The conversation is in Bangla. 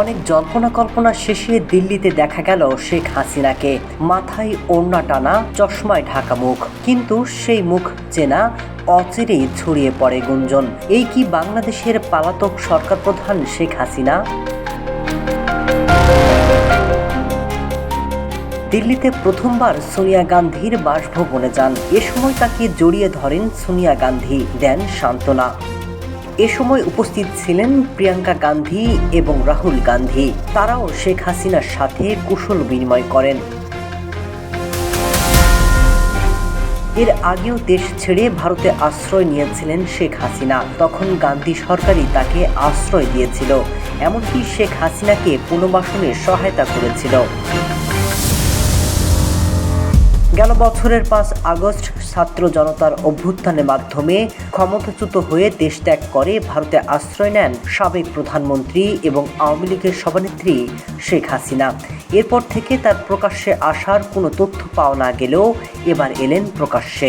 অনেক জল্পনা কল্পনা শেষে দিল্লিতে দেখা গেল শেখ হাসিনাকে। মাথায় ওড়না টানা, চশমায় ঢাকা মুখ। কিন্তু সেই মুখ চেনা, অচিরেই ছড়িয়ে পড়ে গুঞ্জন। এই কি বাংলাদেশের পালাতক সরকার প্রধান শেখ হাসিনা? দিল্লিতে প্রথমবার সোনিয়া গান্ধীর বাসভবনে যান। এ সময় তাকে জড়িয়ে ধরেন সোনিয়া গান্ধী, দেন সান্ত্বনা। এ সময় উপস্থিত ছিলেন প্রিয়াঙ্কা গান্ধী এবং রাহুল গান্ধী। তারাও শেখ হাসিনার সাথে কুশল বিনিময় করেন। এর আগেও দেশ ছেড়ে ভারতে আশ্রয় নিয়েছিলেন শেখ হাসিনা। তখন গান্ধী সরকারই তাকে আশ্রয় দিয়েছিল। এমনকি শেখ হাসিনাকে পুনর্বাসনে সহায়তা করেছিল। গেল বছরের পাঁচ আগস্ট ছাত্র জনতার অভ্যুত্থানের মাধ্যমে ক্ষমতাচ্যুত হয়ে দেশ ত্যাগ করে ভারতে আশ্রয় নেন সাবেক প্রধানমন্ত্রী এবং আওয়ামী লীগের সভানেত্রী শেখ হাসিনা। এরপর থেকে তার প্রকাশ্যে আসার কোনো তথ্য পাওয়া না গেলেও এবার এলেন প্রকাশ্যে।